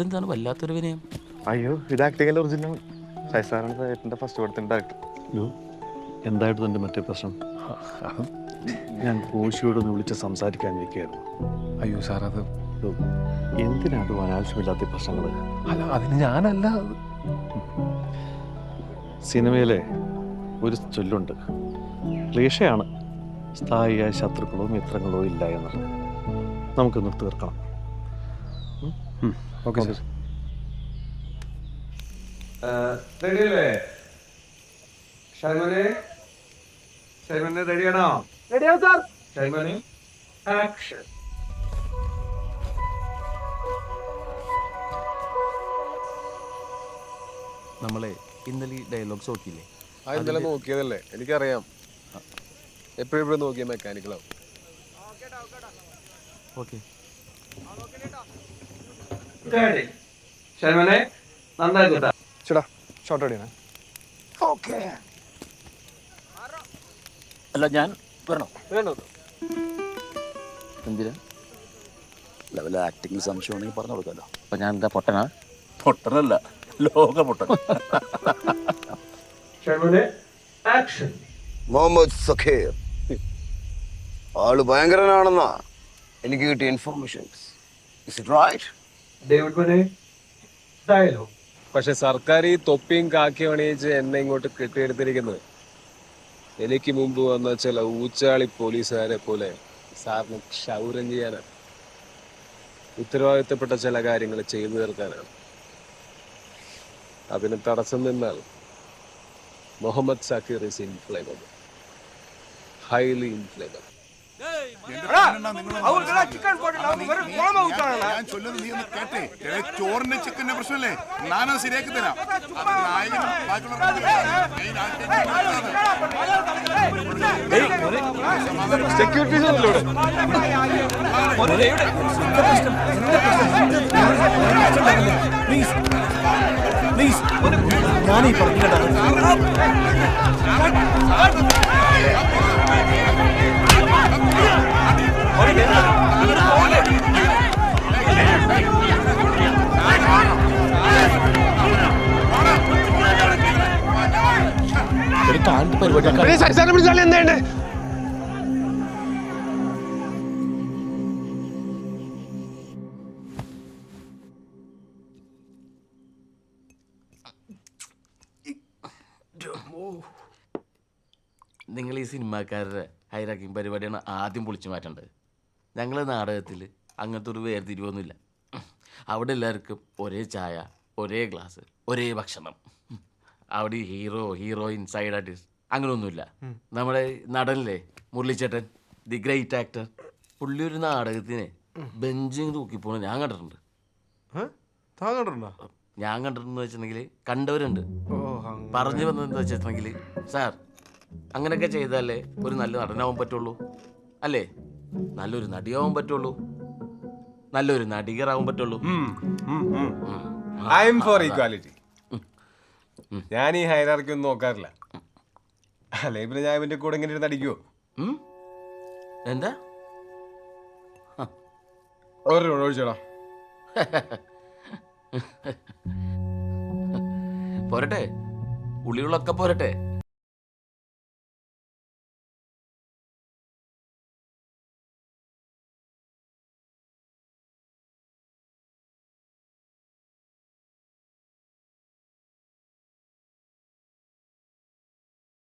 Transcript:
ഇതെന്താണ് വല്ലാത്തൊരു വിനയം? അയ്യോ ഇത് ആക്ടിങ്ങിന്റെ ഒറിജിനൽ സൈസാറാണ് ഏട്ടന്റെ ഫസ്റ്റ് പടത്തിന്റെ ആക്ടർ എന്തായിട്ട് എന്തായിരുന്നു എന്റെ മറ്റേ പ്രശ്നം? ഞാൻ കോശിയോടൊന്ന് വിളിച്ച് സംസാരിക്കാൻ നിൽക്കുകയായിരുന്നു അയ്യോ സാർ അത് എന്തിനാണ് അനാവശ്യമില്ലാത്ത പ്രശ്നങ്ങൾ അല്ല അതിന് ഞാനല്ല. സിനിമയിലെ ഒരു ചൊല്ലുണ്ട്. ക്ലേശയാണ്. സ്ഥായിയായ ശത്രുക്കളോ മിത്രങ്ങളോ ഇല്ല എന്നുള്ളത് നമുക്കൊന്ന് തീർക്കണം. Okay sir. റെഡിയല്ലേ? ഷൈമനെ? ഷൈമനെ റെഡിയാണോ റെഡിയാവും സാർ ഷൈമനെ? ആക്ഷൻ നമ്മളെ ഇന്നലെ ഈ ഡയലോഗ്സ് നോക്കിയില്ലേ? ആ ഇന്നലെ നോക്കിയതല്ലേ? എനിക്കറിയാം. എപ്പോഴും എപ്പോഴും നോക്കിയ മെക്കാനിക്കലാവും ഓക്കെ. നന്നായി കേട്ടാ. ചേട്ടാ ഷോർട്ട് അടിയാണ് അല്ല ഞാൻ വരണോ? വേണോ? എന്തിനാ? വല്ല ആക്ടിങ്ങിൽ സംശയം ഉണ്ടെങ്കിൽ പറഞ്ഞു കൊടുക്കാമല്ലോ അപ്പൊ ഞാൻ എന്താ പൊട്ടനാ? പൊട്ടനല്ല ലോക പൊട്ടൻ ആക്ഷൻ മുഹമ്മദ് സഖീർ. ആൾ ഭയങ്കരനാണെന്നാ എനിക്ക് കിട്ടിയ informations is it right David dialogue പക്ഷെ സർക്കാർ ഈ തൊപ്പിയും കാക്കിയും അണിയിച്ച് എന്നെ ഇങ്ങോട്ട് കെട്ടിയെടുത്തിരിക്കുന്നത്. എനിക്ക് മുമ്പ് വന്ന ചില ഊച്ചാളി പോലീസുകാരെ പോലെ സാറിന് ക്ഷൗരം ചെയ്യാനാണ്. ഉത്തരവാദിത്തപ്പെട്ട ചില കാര്യങ്ങൾ ചെയ്തു തീർക്കാനാണ്. അതിന് തടസ്സം നിന്നാൽ Muhammad Zakir is inflatable highly inflammable ഞാൻ ചൊല്ലുന്നത് നീ ഒന്ന് കേട്ടേ ചോറിന്റെ ചിക്കന്റെ പ്രശ്നമല്ലേ ഞാനത് ശരിയാക്കി തരാം അത് ഞാനീ ബാക്കിയുള്ളവർക്കും നിങ്ങൾ ഈ സിനിമാക്കാരുടെ ഹൈറാക്കിംഗ് പരിപാടിയാണ് ആദ്യം പൊളിച്ചു മാറ്റേണ്ടത്. ഞങ്ങളെ നാടകത്തിൽ അങ്ങനത്തെ ഒരു വേർതിരിവൊന്നുമില്ല. അവിടെ എല്ലാവർക്കും ഒരേ ചായ ഒരേ ഗ്ലാസ് ഒരേ ഭക്ഷണം. അവിടെ ഹീറോ ഹീറോയിൻ സൈഡ് ആർട്ടിസ്റ്റ് അങ്ങനെയൊന്നുമില്ല നമ്മുടെ നടനില്ലേ മുരളിച്ചേട്ടൻ ദി ഗ്രേറ്റ് ആക്ടർ പുള്ളി ഒരു നാടകത്തിന് ബെഞ്ചിങ് തൂക്കിപ്പോണ ഞാൻ കണ്ടിട്ടുണ്ട്. താൻ കണ്ടിട്ടുണ്ടോ? ഞാൻ കണ്ടിട്ടുണ്ടെന്ന് വെച്ചിട്ടുണ്ടെങ്കിൽ കണ്ടവരുണ്ട്. പറഞ്ഞു എന്താ വെച്ചിട്ടുണ്ടെങ്കിൽ സാർ അങ്ങനെയൊക്കെ ചെയ്താലേ ഒരു നല്ല നടനാവാൻ പറ്റുള്ളൂ. അല്ലേ? നല്ലൊരു നടിയാവാൻ പറ്റുള്ളൂ. നല്ലൊരു നടികറാവാൻ പറ്റുള്ളൂ. ഐ എം ഫോർ ഈക്വാലിറ്റി ഞാൻ ഈ ഹൈറാർക്കി ഒന്നും നോക്കാറില്ല. അല്ലെ പിന്നെ ഞാൻ ഇവന്റെ കൂടെ ഇങ്ങനെ ഇരുന്ന് അടിക്കുവോ? എന്താ? ഒരു പോരട്ടെ. ഉള്ളികളൊക്കെ പോരട്ടെ.